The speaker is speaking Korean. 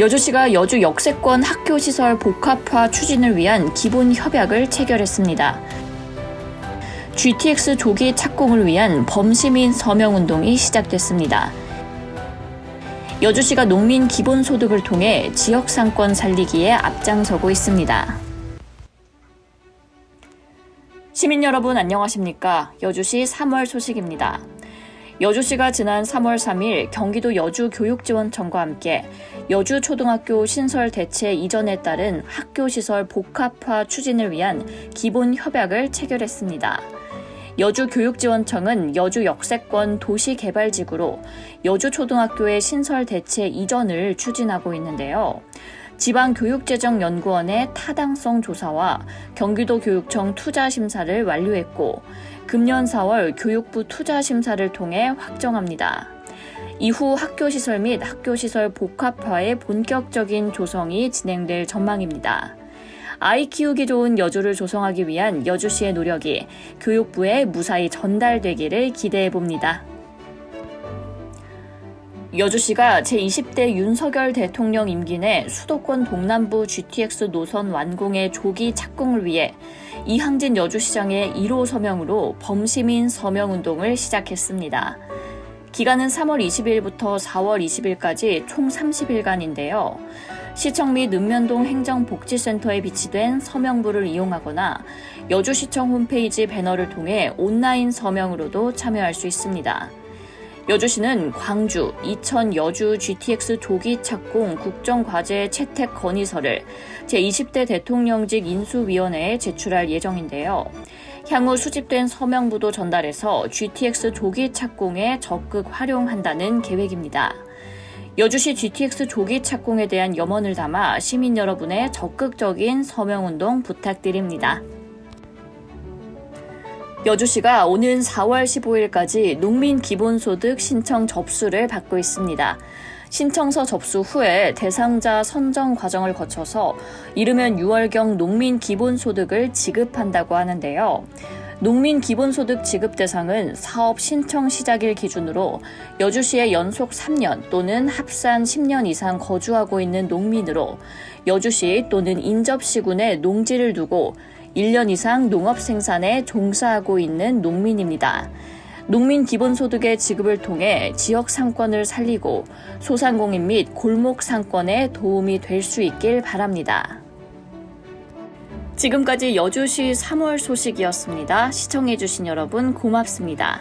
여주시가 여주 역세권 학교 시설 복합화 추진을 위한 기본 협약을 체결했습니다. GTX 조기 착공을 위한 범시민 서명운동이 시작됐습니다. 여주시가 농민 기본소득을 통해 지역 상권 살리기에 앞장서고 있습니다. 시민 여러분 안녕하십니까? 여주시 3월 소식입니다. 여주시가 지난 3월 3일 경기도 여주교육지원청과 함께 여주초등학교 신설 대체 이전에 따른 학교시설 복합화 추진을 위한 기본 협약을 체결했습니다. 여주교육지원청은 여주 역세권 도시개발지구로 여주초등학교의 신설 대체 이전을 추진하고 있는데요. 지방교육재정연구원의 타당성 조사와 경기도교육청 투자심사를 완료했고 금년 4월 교육부 투자심사를 통해 확정합니다. 이후 학교시설 및 학교시설 복합화의 본격적인 조성이 진행될 전망입니다. 아이 키우기 좋은 여주를 조성하기 위한 여주시의 노력이 교육부에 무사히 전달되기를 기대해 봅니다. 여주시가 제20대 윤석열 대통령 임기 내 수도권 동남부 GTX 노선 완공의 조기 착공을 위해 이항진 여주시장의 1호 서명으로 범시민 서명운동을 시작했습니다. 기간은 3월 20일부터 4월 20일까지 총 30일간인데요. 시청 및 읍면동 행정복지센터에 비치된 서명부를 이용하거나 여주시청 홈페이지 배너를 통해 온라인 서명으로도 참여할 수 있습니다. 여주시는 광주, 이천 여주 GTX 조기 착공 국정과제 채택 건의서를 제20대 대통령직 인수위원회에 제출할 예정인데요. 향후 수집된 서명부도 전달해서 GTX 조기 착공에 적극 활용한다는 계획입니다. 여주시 GTX 조기 착공에 대한 염원을 담아 시민 여러분의 적극적인 서명운동 부탁드립니다. 여주시가 오는 4월 15일까지 농민 기본소득 신청 접수를 받고 있습니다. 신청서 접수 후에 대상자 선정 과정을 거쳐서 이르면 6월경 농민 기본소득을 지급한다고 하는데요. 농민 기본소득 지급 대상은 사업 신청 시작일 기준으로 여주시에 연속 3년 또는 합산 10년 이상 거주하고 있는 농민으로 여주시 또는 인접시군에 농지를 두고 1년 이상 농업 생산에 종사하고 있는 농민입니다. 농민 기본소득의 지급을 통해 지역 상권을 살리고 소상공인 및 골목 상권에 도움이 될 수 있길 바랍니다. 지금까지 여주시 3월 소식이었습니다. 시청해주신 여러분 고맙습니다.